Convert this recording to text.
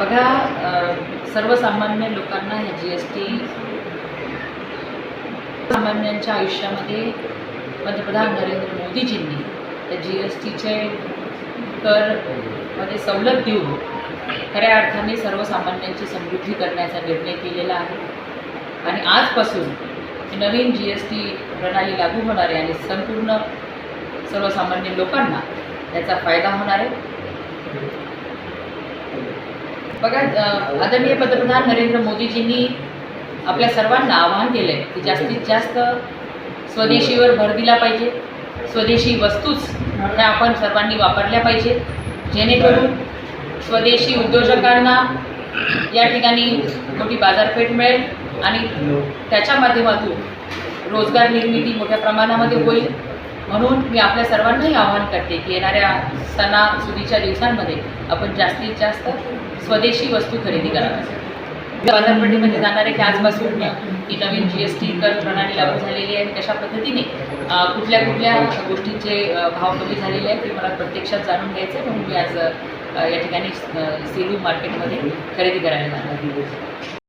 बघा सर्वसामान्य लोकांना हे जी एस टी सामान्यांच्या आयुष्यामध्ये पंतप्रधान नरेंद्र मोदीजींनी त्या जी एस टीचे करमध्ये सवलत देऊन खऱ्या अर्थाने सर्वसामान्यांची समृद्धी करण्याचा निर्णय केलेला आहे. आणि आजपासून नवीन जी एस टी प्रणाली लागू होणार आहे आणि संपूर्ण सर्वसामान्य लोकांना त्याचा फायदा होणार आहे. बघा आदरणीय पंतप्रधान नरेंद्र मोदीजींनी आपल्या सर्वांना आवाहन केलं आहे की जास्तीत जास्त स्वदेशीवर भर दिला पाहिजे. स्वदेशी वस्तूच ह्या आपण सर्वांनी वापरल्या पाहिजे. जेणेकरून स्वदेशी उद्योजकांना या ठिकाणी मोठी बाजारपेठ मिळेल आणि त्याच्या माध्यमातून रोजगार निर्मिती मोठ्या प्रमाणामध्ये होईल. म्हणून मी आपल्या सर्वांनाही आवाहन करते की येणाऱ्या सणासुदीच्या दिवसांमध्ये आपण जास्तीत जास्त स्वदेशी वस्तू खरेदी कराव्या बाजारपेठेमध्ये जाणार आहे की आजपासून ही नवीन जी एस टी कर प्रणाली लागू झालेली आहे कशा पद्धतीने? कुठल्या कुठल्या गोष्टींचे भाव कमी झालेले आहेत ते मला प्रत्यक्षात जाणून घ्यायचं म्हणून मी आज या ठिकाणी सेलू मार्केटमध्ये खरेदी करायला जाणार